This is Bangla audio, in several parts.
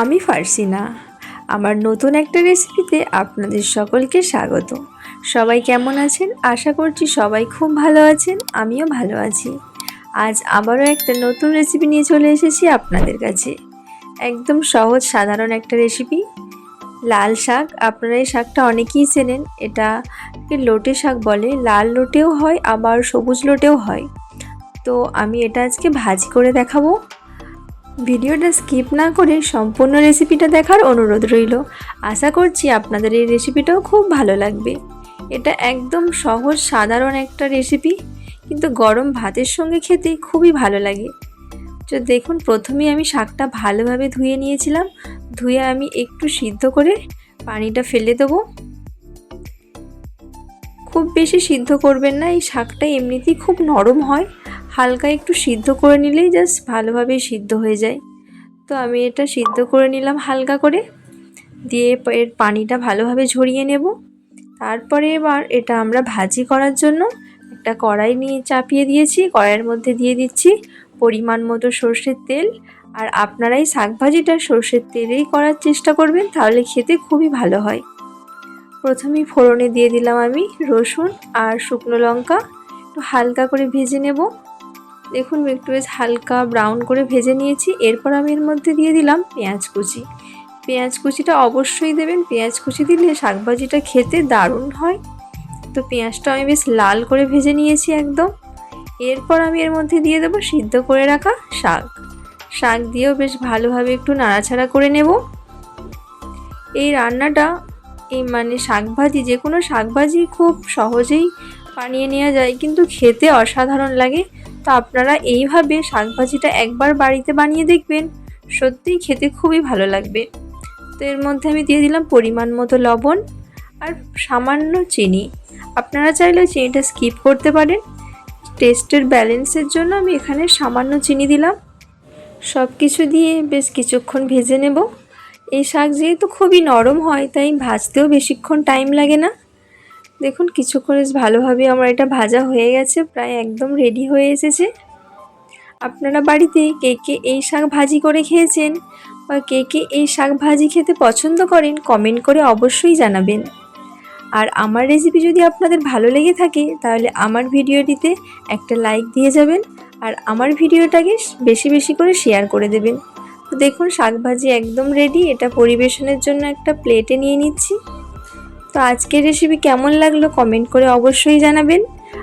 আমি ফার্সিনা আমার নতুন একটা রেসিপিতে আপনাদের সকলকে স্বাগত। সবাই কেমন আছেন? আশা করছি সবাই খুব ভালো আছেন, আমিও ভালো আছি। আজ আবারও একটা নতুন রেসিপি নিয়ে চলে এসেছি আপনাদের কাছে। একদম সহজ, সাধারণ একটা রেসিপি লাল শাক, আপনারা এই শাকটা অনেকেই চেনেন। এটা লোটে শাক বলে। লাল লোটেও হয়, আবার সবুজ লোটেও হয়। তো আমি এটা আজকে ভাজি করে দেখাবো। ভিডিওটা স্কিপ না করে সম্পূর্ণ রেসিপিটা দেখার অনুরোধ রইল। আশা করছি আপনাদের এই রেসিপিটাও খুব ভালো লাগবে। এটা একদম সহজ, সাধারণ একটা রেসিপি, কিন্তু গরম ভাতের সঙ্গে খেতে খুবই ভালো লাগে। তো দেখুন, প্রথমেই আমি শাকটা ভালোভাবে ধুয়ে নিয়েছিলাম। ধুয়ে আমি একটু সিদ্ধ করে পানিটা ফেলে দেবো। খুব বেশি সিদ্ধ করবেন না, এই শাকটা এমনিতেই খুব নরম হয়। হালকা একটু সিদ্ধ করে নিলেই জাস্ট ভালোভাবেই সিদ্ধ হয়ে যায়। তো আমি এটা সিদ্ধ করে নিলাম হালকা করে। দিয়ে এর পানিটা ভালোভাবে ঝরিয়ে নেব। তারপরে এবার এটা আমরা ভাজি করার জন্য একটা কড়াই নিয়ে চাপিয়ে দিয়েছি। কড়াইয়ের মধ্যে দিয়ে দিচ্ছি পরিমাণ মতো সর্ষের তেল। আর আপনারাই শাক ভাজিটা সর্ষের তেলেই করার চেষ্টা করবেন, তাহলে খেতে খুবই ভালো হয়। প্রথমেই ফোড়নে দিয়ে দিলাম আমি রসুন আর শুকনো লঙ্কা। একটু হালকা করে ভেজে নেব। দেখুন, একটু বেশ হালকা ব্রাউন করে ভেজে নিয়েছি। এরপর আমি এর মধ্যে দিয়ে দিলাম পেঁয়াজ কুচি। পেঁয়াজ কুচিটা অবশ্যই দেবেন। পেঁয়াজ কুচি দিলে শাকভাজিটা খেতে দারুণ হয়। তো পেঁয়াজটা আমি বেশ লাল করে ভেজে নিয়েছি একদম। এরপর আমি এর মধ্যে দিয়ে দেবো সিদ্ধ করে রাখা শাক। শাক দিয়েও বেশ ভালোভাবে একটু নাড়াচাড়া করে নেব। এই রান্নাটা এই মানে শাকভাজি, যে কোনো শাকভাজি খুব সহজেই বানিয়ে নেওয়া যায়, কিন্তু খেতে অসাধারণ লাগে। তো আপনারা এইভাবে শাকভাজিটা একবার বাড়িতে বানিয়ে দেখবেন। সত্যিই খেতে খুবই ভালো লাগবে। তো এর মধ্যে আমি দিয়ে দিলাম পরিমাণ মতো লবণ আর সামান্য চিনি। আপনারা চাইলে চিনিটা স্কিপ করতে পারেন। টেস্টের ব্যালেন্সের জন্য আমি এখানে সামান্য চিনি দিলাম। সব কিছু দিয়ে বেশ কিছুক্ষণ ভেজে নেব। এই শাক যেহেতু খুবই নরম হয়, তাই ভাজতেও বেশিক্ষণ টাইম লাগে না। দেখুন কিছুক্ষণ ভালোভাবে আমার এটা ভাজা হয়ে গেছে, প্রায় একদম রেডি হয়ে এসেছে। আপনারা বাড়িতে কে কে এই শাক ভাজি করে খেয়েছেন বা কে কে এই শাক ভাজি খেতে পছন্দ করেন কমেন্ট করে অবশ্যই জানাবেন। আর আমার রেসিপি যদি আপনাদের ভালো লেগে থাকে, তাহলে আমার ভিডিওটিতে একটা লাইক দিয়ে যাবেন আর আমার ভিডিওটাকে বেশি বেশি করে শেয়ার করে দেবেন। তো দেখুন শাকভাজি একদম রেডি এটা পরিবেশনের জন্য একটা প্লেটে নিয়ে নিচ্ছি। তো আজকের রেসিপি কেমন লাগল কমেন্ট করে অবশ্যই জানাবেন।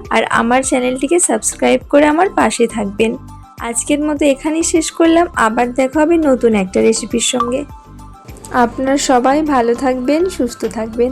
আর আমার চ্যানেলটিকে সাবস্ক্রাইব করে আমার পাশে থাকবেন। আজকের মতো এখানেই শেষ করলাম। আবার দেখা হবে নতুন একটা রেসিপির সঙ্গে। আপনারা সবাই ভালো থাকবেন, সুস্থ থাকবেন।